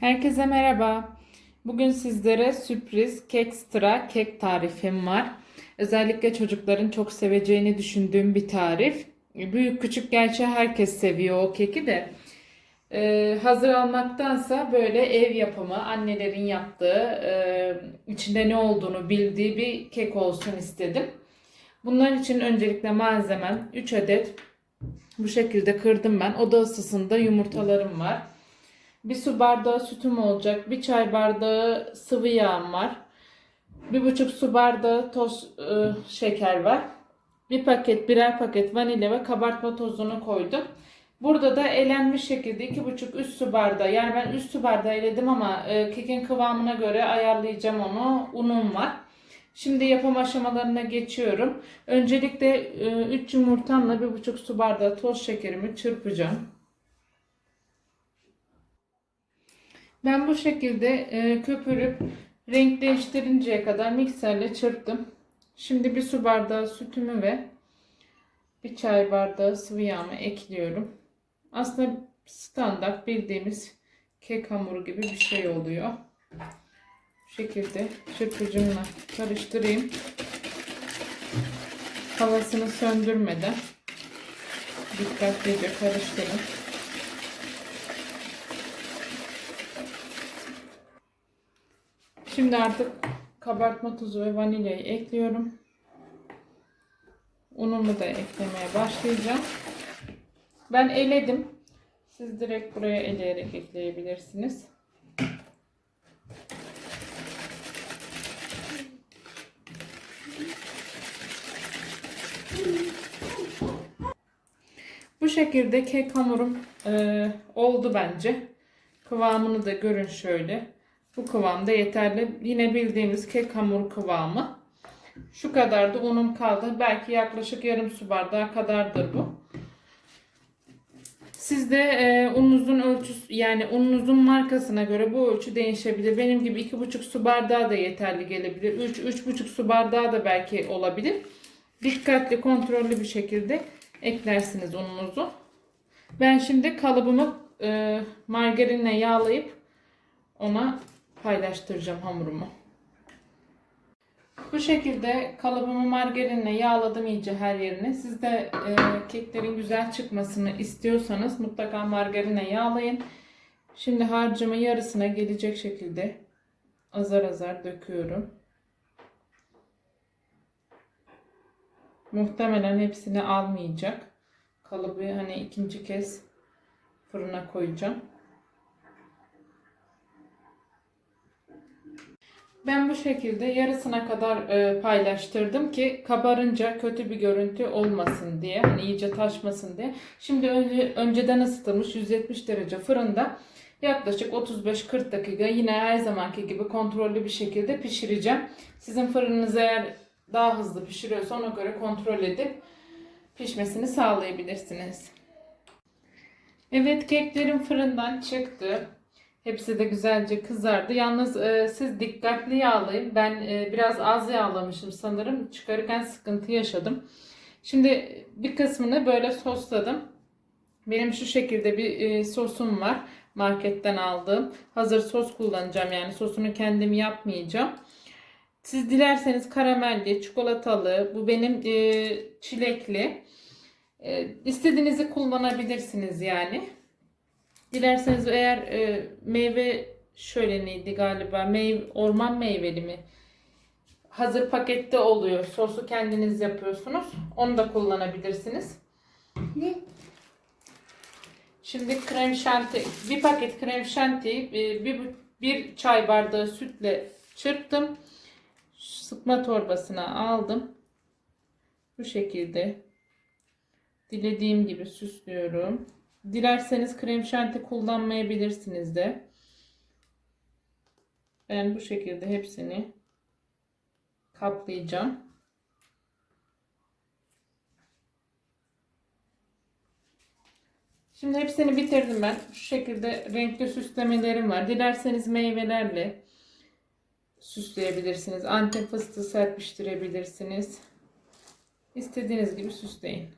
Herkese merhaba. Bugün sizlere sürpriz kekstra kek tarifim var. Özellikle çocukların çok seveceğini düşündüğüm bir tarif. Büyük küçük gerçi herkes seviyor o keki de. Ee, hazır almaktansa böyle ev yapımı, annelerin yaptığı, e, içinde ne olduğunu bildiği bir kek olsun istedim. Bunlar için öncelikle malzemem 3 adet bu şekilde kırdım ben. Oda ısısında yumurtalarım var. Bir su bardağı sütüm olacak. Bir çay bardağı sıvı yağım var. Bir buçuk su bardağı toz e, şeker var. Bir paket, birer paket vanilya ve kabartma tozunu koydum. Burada da elenmiş şekilde iki buçuk üst su bardağı. Yani ben üst su bardağı eledim ama e, kekin kıvamına göre ayarlayacağım onu. Unum var. Şimdi yapım aşamalarına geçiyorum. Öncelikle 3 yumurtamla 1,5 su bardağı toz şekerimi çırpacağım. Ben bu şekilde e, köpürüp renk değiştirinceye kadar mikserle çırptım. Şimdi bir su bardağı sütümü ve bir çay bardağı sıvı yağımı ekliyorum. Aslında standart bildiğimiz kek hamuru gibi bir şey oluyor. Bu şekilde çırpıcımla karıştırayım. Havasını söndürmeden dikkatlice karıştırın. Şimdi artık kabartma tuzu ve vanilyayı ekliyorum. Unumu da eklemeye başlayacağım. Ben eledim. Siz direkt buraya eleyerek ekleyebilirsiniz. Bu şekilde kek hamurum e, oldu bence. Kıvamını da görün şöyle. Bu kıvamda yeterli. Yine bildiğimiz kek hamuru kıvamı. Şu kadar da unum kaldı. Belki yaklaşık yarım su bardağı kadardır bu. Sizde e, ununuzun ölçüsü yani ununuzun markasına göre bu ölçü değişebilir. Benim gibi 2,5 su bardağı da yeterli gelebilir. 3 3,5 su bardağı da belki olabilir. Dikkatli, kontrollü bir şekilde eklersiniz ununuzu. Ben şimdi kalıbımı e, margarinle yağlayıp ona paylaştıracağım hamurumu. Bu şekilde kalıbımı margarinle yağladım iyice her yerine. Siz de e, keklerin güzel çıkmasını istiyorsanız mutlaka margarinle yağlayın. Şimdi harcımı yarısına gelecek şekilde azar azar döküyorum. Muhtemelen hepsini almayacak. Kalıbı hani ikinci kez fırına koyacağım. Ben bu şekilde yarısına kadar e, paylaştırdım ki kabarınca kötü bir görüntü olmasın diye. Hani iyice taşmasın diye. Şimdi önce, önceden ısıtılmış 170 derece fırında yaklaşık 35-40 dakika yine her zamanki gibi kontrollü bir şekilde pişireceğim. Sizin fırınınız eğer daha hızlı pişiriyorsa ona göre kontrol edip pişmesini sağlayabilirsiniz. Evet keklerim fırından çıktı. Hepsi de güzelce kızardı. Yalnız e, siz dikkatli yağlayın. Ben e, biraz az yağlamışım sanırım. Çıkarırken sıkıntı yaşadım. Şimdi bir kısmını böyle sosladım. Benim şu şekilde bir e, sosum var. Marketten aldığım. Hazır sos kullanacağım. Yani sosunu kendim yapmayacağım. Siz dilerseniz karamelli, çikolatalı, bu benim e, çilekli. E, istediğinizi kullanabilirsiniz yani. Dilerseniz eğer e, meyve şöyle neydi galiba meyve, orman meyveli mi? Hazır pakette oluyor. Sosu kendiniz yapıyorsunuz. Onu da kullanabilirsiniz. Ne? Şimdi krem şanti, bir paket krem şanti, bir, bir çay bardağı sütle çırptım. Sıkma torbasına aldım. Bu şekilde dilediğim gibi süslüyorum. Dilerseniz krem şanti kullanmayabilirsiniz de. Ben bu şekilde hepsini kaplayacağım. Şimdi hepsini bitirdim ben. Şu şekilde renkli süslemelerim var. Dilerseniz meyvelerle süsleyebilirsiniz. Antep fıstığı serpiştirebilirsiniz. İstediğiniz gibi süsleyin.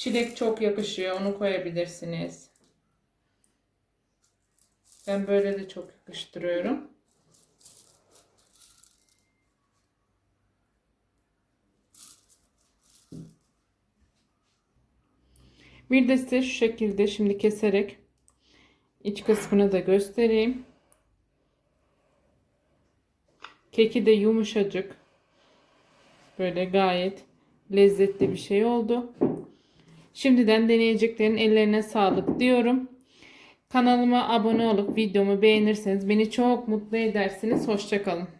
Çilek çok yakışıyor. Onu koyabilirsiniz. Ben böyle de çok yakıştırıyorum. Bir de size şu şekilde şimdi keserek iç kısmını da göstereyim. Keki de yumuşacık. Böyle gayet lezzetli bir şey oldu. Şimdiden deneyeceklerin ellerine sağlık diyorum. Kanalıma abone olup videomu beğenirseniz beni çok mutlu edersiniz. Hoşçakalın.